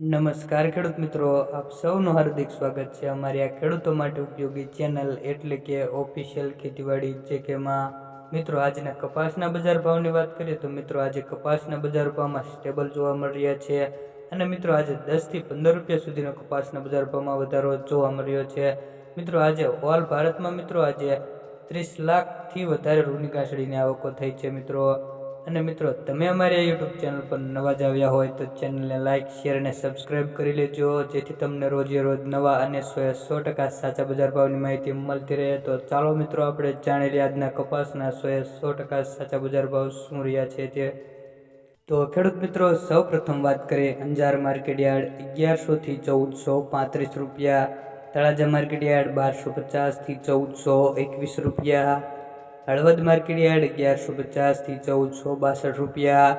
નમસ્કાર ખેડૂત મિત્રો, આપ સૌનું હાર્દિક સ્વાગત છે અમારી આ ખેડૂતો માટે ઉપયોગી ચેનલ એટલે કે ઓફિશિયલ ખેતીવાડી, જે કે મિત્રો આજના કપાસના બજાર ભાવની વાત કરીએ તો મિત્રો આજે કપાસના બજાર ભાવમાં સ્ટેબલ જોવા મળી રહ્યા છે અને મિત્રો આજે દસથી પંદર રૂપિયા સુધીનો કપાસના બજાર ભાવમાં વધારો જોવા મળ્યો છે. મિત્રો આજે ઓલ ભારતમાં મિત્રો આજે ત્રીસ લાખથી વધારે રૂની કાસડીની આવકો થઈ છે મિત્રો. અને મિત્રો, તમે અમારી યુટ્યુબ ચેનલ પર નવા જ આવ્યા હોય તો ચેનલને લાઇક શેર અને સબસ્ક્રાઇબ કરી લેજો. જેથી તમને રોજે રોજ નવા અને સો સો ટકા સાચા બજાર ભાવની માહિતી મળતી રહે. તો ચાલો મિત્રો, આપણે જાણી લઈએ આજના કપાસના સો સો ટકા સાચા બજાર ભાવ શું રહ્યા છે તે. તો ખેડૂત મિત્રો સૌ પ્રથમ વાત કરીએ અંજાર માર્કેટ યાર્ડ અગિયારસોથી ચૌદસો પાંત્રીસ રૂપિયા, તળાજા માર્કેટ યાર્ડ બારસો પચાસથી ચૌદસો એકવીસ રૂપિયા હળવદ માર્કેટ યાર્ડ અગિયારસો પચાસથી ચૌદસો બાસઠ રૂપિયા.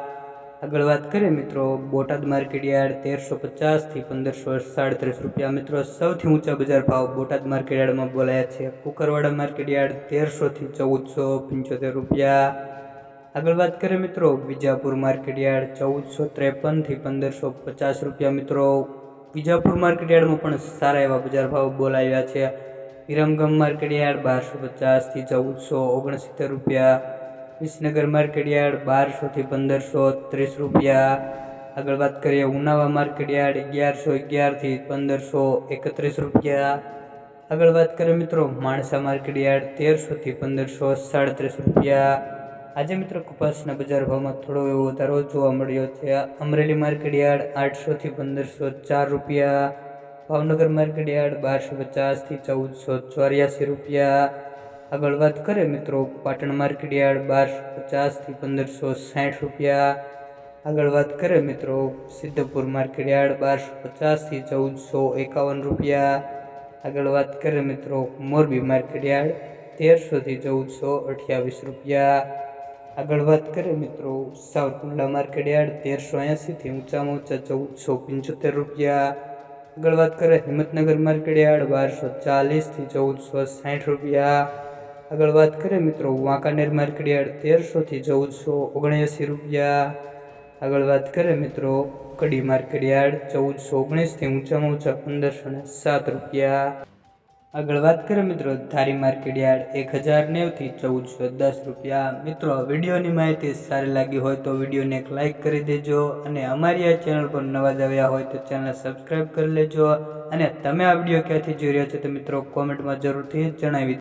આગળ વાત કરીએ મિત્રો, બોટાદ માર્કેટ યાર્ડ તેરસો પચાસથી પંદરસો સાડત્રીસ રૂપિયા. મિત્રો, સૌથી ઊંચા બજાર ભાવ બોટાદ માર્કેટ યાર્ડમાં બોલાયા છે. કુકરવાડા માર્કેટ યાર્ડ તેરસોથી ચૌદસો પંચોતેર રૂપિયા. આગળ વાત કરીએ મિત્રો, વિજાપુર માર્કેટ યાર્ડ ચૌદસો ત્રેપનથી પંદરસો પચાસ રૂપિયા. મિત્રો, વિજાપુર માર્કેટ યાર્ડમાં પણ સારા એવા બજાર ભાવ બોલાવ્યા છે. વિરમગામ માર્કેટયાર્ડ બારસો પચાસથી ચૌદસો ઓગણસિત્તેર રૂપિયા. વિસનગર માર્કેટયાર્ડ બારસોથી પંદરસો ત્રીસ રૂપિયા. આગળ વાત કરીએ ઉનાવા માર્કેટયાર્ડ અગિયારસો અગિયારથી પંદરસો એકત્રીસ રૂપિયા. આગળ વાત કરીએ મિત્રો માણસા માર્કેટ યાર્ડ તેરસોથી પંદરસો સાડત્રીસ રૂપિયા. આજે મિત્રો કપાસના બજાર ભાવમાં થોડો એવો વધારો જોવા મળ્યો છે. અમરેલી માર્કેટ યાર્ડ આઠસોથી પંદરસો ચાર રૂપિયા. ભાવનગર માર્કેટ યાર્ડ બારસો પચાસથી ચૌદસો ચોર્યાસી રૂપિયા. આગળ વાત કરીએ મિત્રો, પાટણ માર્કેટ યાર્ડ બારસો પચાસથી પંદરસો સાઠ રૂપિયા. આગળ વાત કરીએ મિત્રો, સિદ્ધપુર માર્કેટ યાર્ડ બારસો પચાસથી ચૌદસો એકાવન રૂપિયા. આગળ વાત કરીએ મિત્રો, મોરબી માર્કેટ યાર્ડ તેરસોથી ચૌદસો અઠ્યાવીસ રૂપિયા. આગળ વાત કરીએ મિત્રો, સાવરકુંડલા માર્કેટ યાર્ડ તેરસો એંસીથી ઊંચામાં ઊંચા ચૌદસો પંચોતેર રૂપિયા. આગળ વાત કરીએ, હિંમતનગર માર્કેટ યાર્ડ બારસો ચાલીસથી ચૌદસો સાઠ રૂપિયા. આગળ વાત કરીએ મિત્રો, વાંકાનેર માર્કેટ યાર્ડ તેરસોથી ચૌદસો ઓગણએંસી રૂપિયા. આગળ વાત કરીએ મિત્રો કડી માર્કેટ યાર્ડ ચૌદસો ઓગણીસથી ઊંચામાં ઊંચા પંદરસો ને સાત રૂપિયા. આગળ વાત કરીએ મિત્રો, ધારી માર્કેટ યાર્ડ એક હજાર નેવથી ચૌદસો દસ રૂપિયા. મિત્રો વિડીયોની માહિતી સારી લાગી હોય તો વિડીયોને એક લાઇક કરી દેજો અને અમારી આ ચેનલ પર નવા જ આવ્યા હોય તો ચેનલ સબસ્ક્રાઈબ કરી લેજો. અને તમે આ વીડિયો ક્યાંથી જોઈ રહ્યા છો તો મિત્રો કોમેન્ટમાં જરૂરથી જણાવી